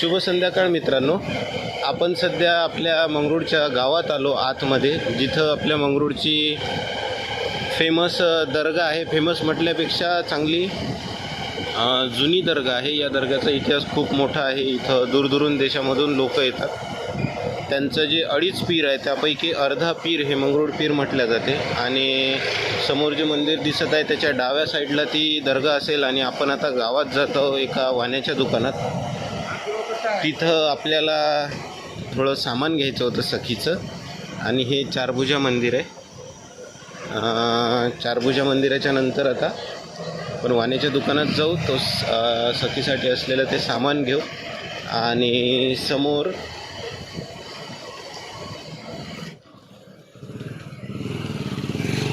शुभ संध्याकाळ मित्रांनो. आपण सध्या आपल्या मंगरूळच्या गावात आलो आतमध्ये जिथं आपल्या मंगरूळची फेमस दर्गा आहे. फेमस म्हटल्यापेक्षा चांगली जुनी दर्गा आहे. या दर्ग्याचा इतिहास खूप मोठा आहे. इथं दूरदूरून देशामधून लोक येतात. त्यांचं जे अडीच पीर आहे त्यापैकी अर्धा पीर हे मंगरूळ पीर म्हटल्या जाते. आणि समोर जे मंदिर दिसत आहे त्याच्या डाव्या साईडला ती दर्गा असेल आणि आपण आता गावात जातो एका वाण्याच्या दुकानात. तिथं आपल्याला थोडं सामान घ्यायचं होतं सखीचं. आणि हे चारभुजा मंदिर आहे. चारभुजा मंदिराच्या नंतर आता पण वाण्याच्या दुकानात जाऊ. तो स- सखीसाठी असलेलं ते सामान घेऊ. आणि समोर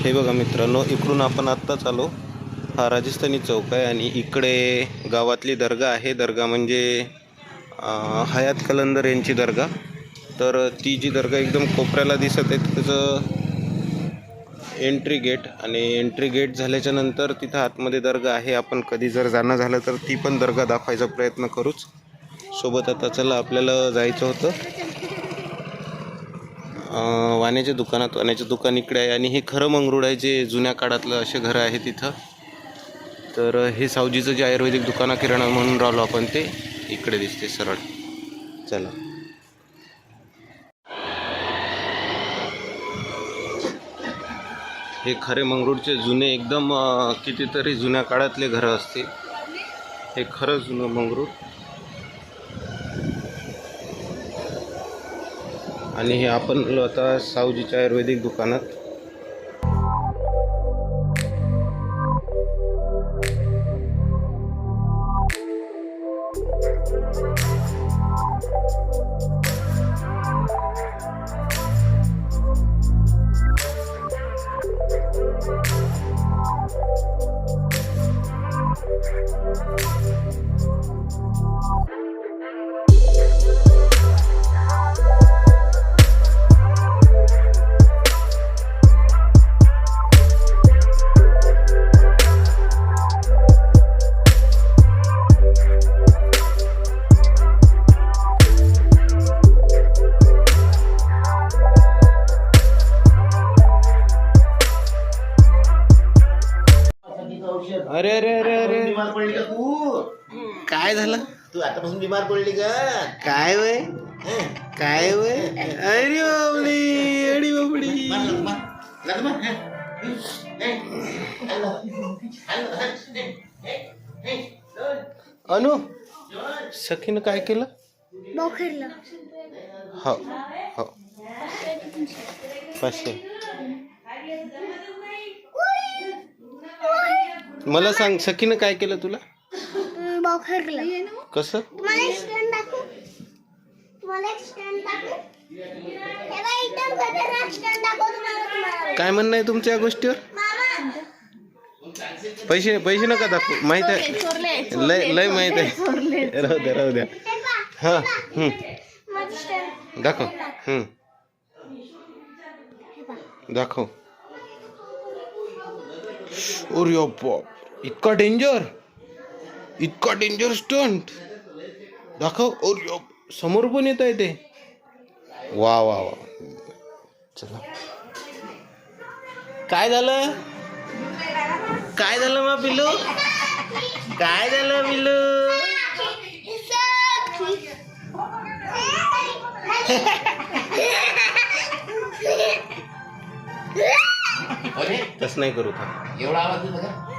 हे बघा मित्रांनो इकडून आपण आत्ताच आलो. हा राजस्थानी चौक आहे आणि इकडे गावातली दर्गा आहे. दर्गा म्हणजे हयात कलंदर यांची दर्गा. तर ती जी दर्गा एकदम कोपऱ्याला दिसत आहे त्याचं एंट्री गेट आणि एंट्री गेट झाल्याच्यानंतर तिथं आतमध्ये दर्गा आहे. आपण कधी जर जाणं झालं तर ती पण दर्गा दाखवायचा प्रयत्न करूच. सोबत आता चला आपल्याला जायचं होतं. वाण्याच्या दुकानात वाण्याचं दुकान इकडे आहे आणि हे खरं मंगरूळ आहे जे जुन्या काळातलं असे घरं आहे तिथं. तर हे सावजीचं जे आयुर्वेदिक दुकान किराणा म्हणून राहिलो आपण ते. इकडे दिसते सरळ. चला. हे खरे मंगरूळचे जुने एकदम कितीतरी जुन्या काळातले घरं असतील. हे खरं जुनं मंगरूळ. आणि हे आपण आता सावजीच्या आयुर्वेदिक दुकानात आतापासून बिमार पडली का? काय वय? काय वय? अरे बाबडी अडी बाबडी? अनु सखीनं काय केलं? बोखरलं हो हो. पाचशे. मला सांग सखीनं काय केलं तुला? बोखरलं कसं? तुम्हाला एक स्टँड दाखवू? तुम्हाला एक स्टँड दाखवू? तेव्हा एकदम खतरनाक स्टँड दाखवू तुम्हाला तुम्हाला. काय म्हणणं आहे तुमच्या या गोष्टीवर? मामा. पैसे पैसे नका दाखवू. माहीत आहे. लय लय माहीत आहे. राहू द्या राहू द्या हे पहा, हां हं, माझं स्टँड दाखव. हं, दाखव. अरे बाप. इतका डेंजर इतका डेंजर स्टंट दाखव. बाप, समोर पण येत आहे ते. वा वा वा. चला. काय झालं? काय झालं मग पिल्लू? काय झालं अरे, तसं नाही करू का? एवढा आवाज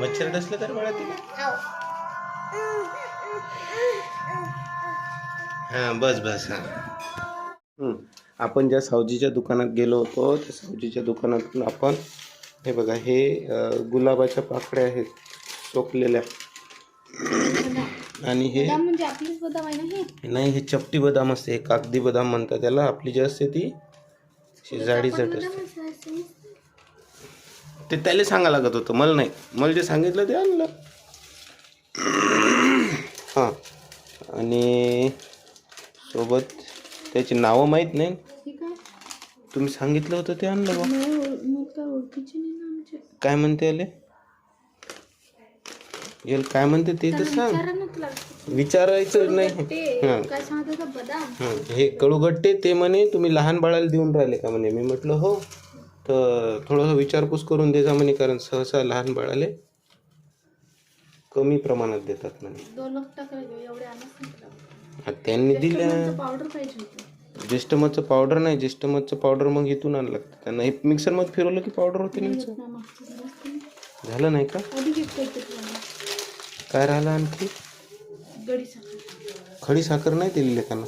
मच्छर डसलं तर बाळा तिला. हां बस बस हां. आपण ज्या सावजीच्या दुकानात गेलो होतो त्या सावजीच्या दुकानातून आपण हे बघा हे गुलाबाच्या पाकळ्या आहेत सोकलेल्या आणि हे म्हणजे आपलीच बदाम आहे ना हे? नाही हे चपटी बदाम असते हे कागदी बदाम म्हणतात त्याला. आपली जी असते ती अशी जाडीचट असते. ते त्याला सांगा लागत होतं मला नाही. मला जे सांगितलं ते आणलं. हां. आणि सोबत त्याची नावं माहीत नाही. तुम्ही सांगितलं होतं ते आणलं बा. काय म्हणते आले याला काय म्हणते ते तर सांग. विचारायचं नाही. हां. हं, हे कडूगट्टे ते म्हणे तुम्ही लहान बाळाला देऊन राहिले का म्हणे? मी म्हटलं हो. तर थोडंसं विचारपूस करून देजा म्हणे कारण सहसा लहान बाळाले कमी प्रमाणात देतात म्हणे. दोन एवढे त्यांनी दिल्या. पावडर पाहिजे होतं. ज्येष्ठमधचं पावडर नाही ज्येष्ठमधचं पावडर मग इथून आणलं लागतं. त्यांना हे मिक्सरमध्ये फिरवलं की पावडर होते ना झालं नाही का? अधिक एक करते तुला काय राहिलं आणखी? गडी साखर. खडी साखर नाही दिलेली त्यांना.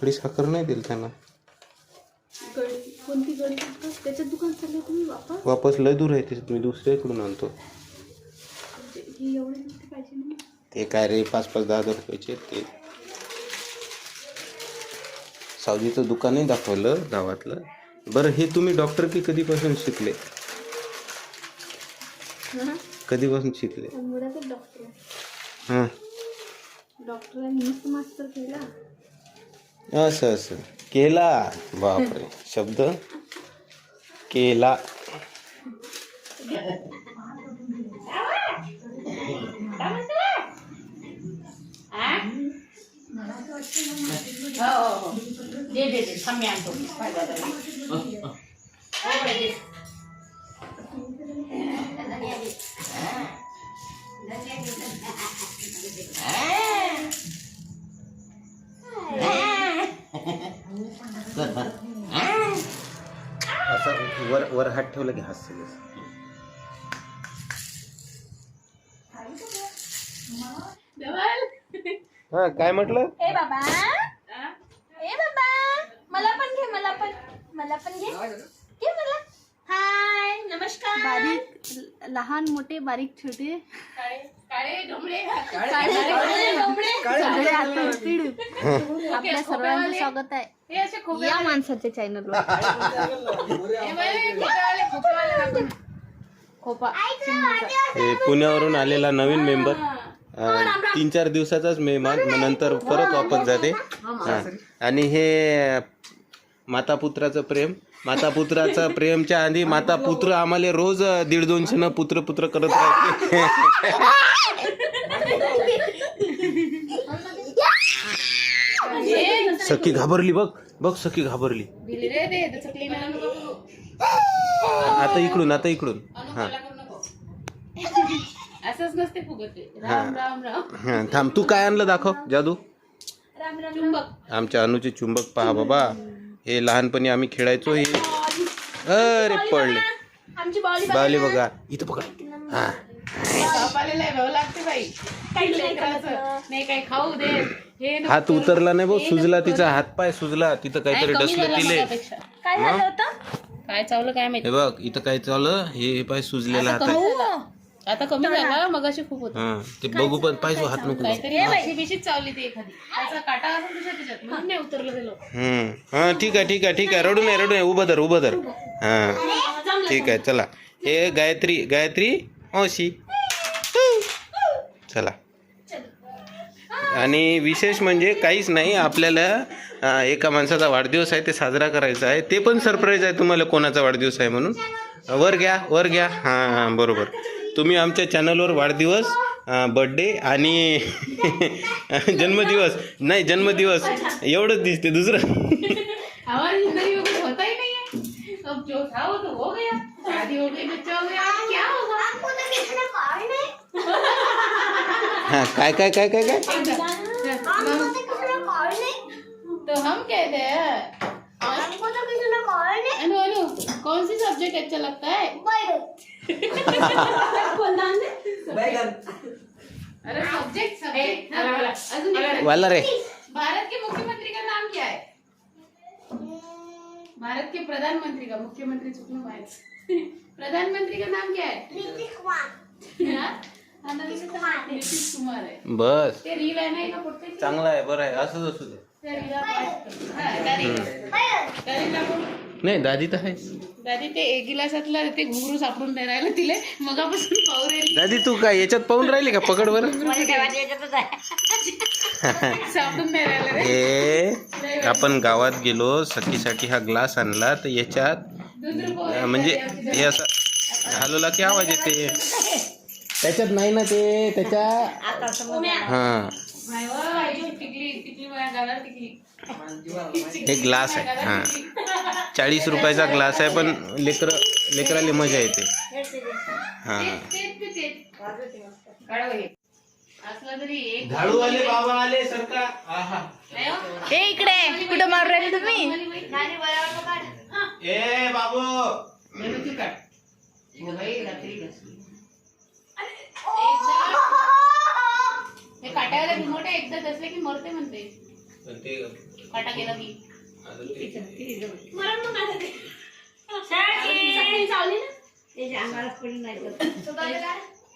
खडी साखर नाही दिली त्यांना. कोणती साखर त्याच्यात दुकान चालले तुम्ही वापर. वापस लय दूर आहे ते मी दुसऱ्याकडून आणतो. ही एवढी मोठी पाहिजे ना? ते काय रे पाच पाच दहा दहा रुपयाचे ते. सावजीचं दुकानही दाखवलं गावातलं. बरं हे तुम्ही डॉक्टर की कधीपासून शिकले? हा? कधीपासून शिकले? मुलाचा डॉक्टर. हां. डॉक्टरांनी मस्त मास्टर केला. असं असं. केला. बापरे. शब्द? केला. दे दे दे. थांब असं वर वर हात ठेवलं की हास्य हा काय म्हटलं ए बाबा। ए बाबा मला पण घे मला पण मला पण घे. घे मला. हाय नमस्कार. बारीक लहान मोठे बारीक छोटे. आपल्या सर्वांचं स्वागत आहे. या माणसाच्या चॅनलवर खोपा हे पुण्यावरून आलेला नवीन मेंबर तीन चार दिवसाचाच मेहमान मग नंतर परत वापस जाते. हा. आणि हे माता पुत्राचं प्रेम. माता पुत्राचं प्रेमच्या आधी माता पुत्र आम्हाला रोज दीड दोनशे न पुत्र पुत्र करत राहते. सखी घाबरली बघ बघ सखी घाबरली. आता इकडून आता इकडून. हा. असंच नसते फुगत ते. हा. राम राम राम. हा, थांब तू काय आणलं दाखव जादू. चुंबक. आमच्या अनुचे चुंबक पहा बाबा. हे लहानपणी आम्ही खेळायचो हे. अरे पडले. बावले बघा इथं पकड. हा. नाही खाऊ दे. हात उतरला नाही भाऊ सुजला तिचा हात पाय सुजला तिथं काहीतरी डसलं तिले. काय झालं होतं? काय चावलं काय माहिती? हे बघ इथं काय चाललं हे हे पाय सुजलेला हात आहे. आता कमी झाला मग अशी खूप होत. हा ते बघू पण पाहिजे हात नको. काहीतरी बिशीच चावली ती एखादी. त्याचा काटा असेल तुझ्या त्याच्यात म्हणून नाही उतरलं ते लोक. हम्म. हा ठीक आहे ठीक आहे ठीक आहे. रडू नये रडू नये. उभं धर उभं धर. हा. ठीक आहे चला. हे गायत्री गायत्री मावशी. चला. आणि विशेष म्हणजे काहीच नाही आपल्याला एका माणसाचा वाढदिवस आहे ते साजरा करायचा आहे. ते पण सरप्राईज आहे तुम्हाला कोणाचा वाढदिवस आहे म्हणून. वर घ्या वर घ्या. हां हां बरोबर. तुम्ही आमच्या चॅनलवर वाढदिवस बड्डे आणि जन्मदिवस नाही जन्मदिवस एवढंच दिसते दुसरं. ही नहीं है अब जो था वो तो हो गया शादी हो गई बच्चा हो गया अब क्या होगा आपको तो किसी ने कहा ही नहीं हां। काय काय काय काय काय हमको तो किसी ने कहा ही नहीं तो हम कहते हैं हमको तो किसी ने कहा ही नहीं अनु अनु कौन सी सब्जेक्ट अच्छा लगता है? अरे सब्जेक्ट सब्जेक्ट अजून एक- वाला रे। भारत के मुख्यमंत्री का नाम क्या है? भारत के प्रधानमंत्री का मुख्यमंत्री चुकलो माहीत प्रधानमंत्री का नाम क्या है? नीतीश कुमार। बस. ते रील आहे ना एका पुढचे चांगला आहे बरं आहे. असंच असू दे. हा. नाही दादी तर आहे. दादी ते एक गिलासातलं ते घुंगरू सापडून नाही राहिलं तिले. मगापासून पाहू राहिली. दादी तू काय याच्यात पाहून राहिली का पकड बरं? सापडून नाही राहिलं रे. हे आपण गावात गेलो सखीसाठी हा ग्लास आणला तर याच्यात दूध रुपये अं, म्हणजे हे असं हलवला की आवाज येते? त्याच्यात नाही ना ते त्याच्या. हां. एक ग्लास आहे. हां. चाळीस रुपयाचा ग्लास आहे पण लेकर लेकराला मजा येते. हां. हे. हो. इकडे. कुठं मारू राहिले तुम्ही? ए बाबू. हे रिमोट आहे एकदा दसले की मरते म्हणते. काटा गेला की. ते. चावली ना?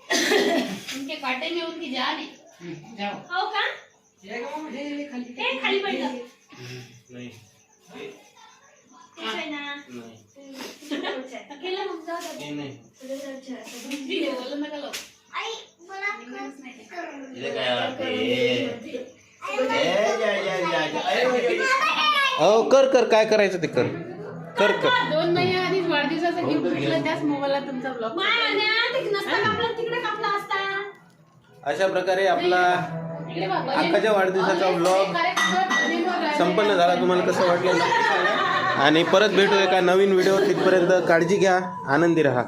तुमचे काटे में उनकी जान है हो का खाली पडलं. नाही. केलं मग जाऊ दे. नाही. बोलू नका लोक आई! अहो कर कर. काय करायचं ते कर. कर कर. दोन महिन्या आधीच वाढदिवसाचा गिफ्ट भेटलं त्याच मोबाईलला तुमचा ब्लॉग असता. अशा प्रकारे आपला अक्काच्या वाढदिवसाचा vlog संपन्न झाला. तुम्हाला कसं वाटलं? नक्की सांगा आणि परत भेटू एका नवीन व्हिडिओ तिथपर्यंत काळजी घ्या. आनंदी राहा.